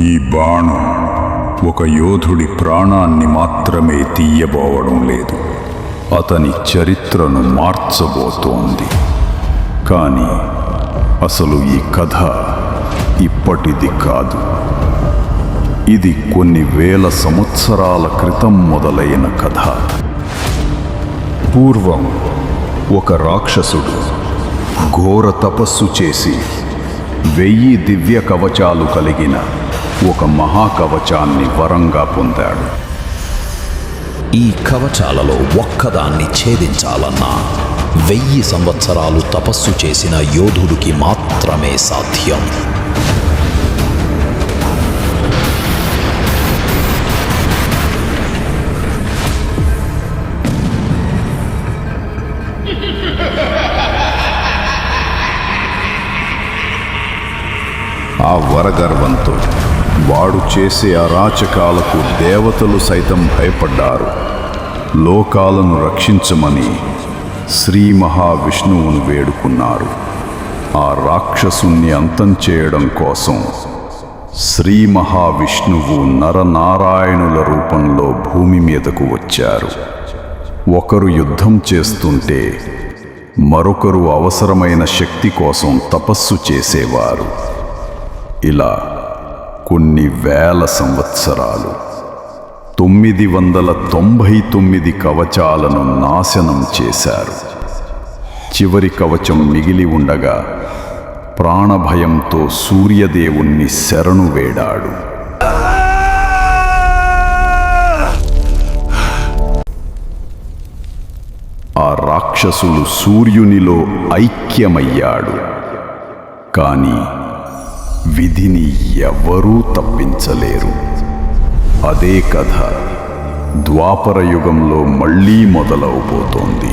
ఈ బాణం ఒక యోధుడి ప్రాణాన్ని మాత్రమే తీయబోవడం లేదు. అతని చరిత్రను మార్చబోతోంది. కానీ అసలు ఈ కథ ఇప్పటిది కాదు. ఇది కొన్ని వేల సంవత్సరాల క్రితం మొదలైన కథ. పూర్వం ఒక రాక్షసుడు ఘోర తపస్సు చేసి వెయ్యి దివ్య కవచాలు కలిగిన ఒక మహాకవచాన్ని వరంగా పొందాడు. ఈ కవచాలలో ఒక్కదాన్ని ఛేదించాలన్నా వెయ్యి సంవత్సరాలు తపస్సు చేసిన యోధుడికి మాత్రమే సాధ్యం. ఆ వరగర్వంతో వాడు చేసే అరాచకాలకు దేవతలు సైతం భయపడ్డారు. లోకాలను రక్షించమని శ్రీ మహావిష్ణువును వేడుకున్నారు. ఆ రాక్షసుణ్ణి అంతం చేయడం కోసం శ్రీ మహావిష్ణువు నరనారాయణుల రూపంలో భూమి మీదకు వచ్చారు. ఒకరు యుద్ధం చేస్తుంటే మరొకరు అవసరమైన శక్తి కోసం తపస్సు చేసేవారు. ఇలా కొన్ని వేల సంవత్సరాలు. తొమ్మిది వందల తొంభై తొమ్మిది కవచాలను నాశనం చేశారు. చివరి కవచం మిగిలి ఉండగా ప్రాణభయంతో సూర్యదేవుణ్ణి శరణు వేడాడు. ఆ రాక్షసుడు సూర్యునిలో ఐక్యమయ్యాడు. కానీ విధిని ఎవ్వరూ తప్పించలేరు. అదే కథ ద్వాపర యుగంలో మళ్ళీ మొదలవబోతోంది.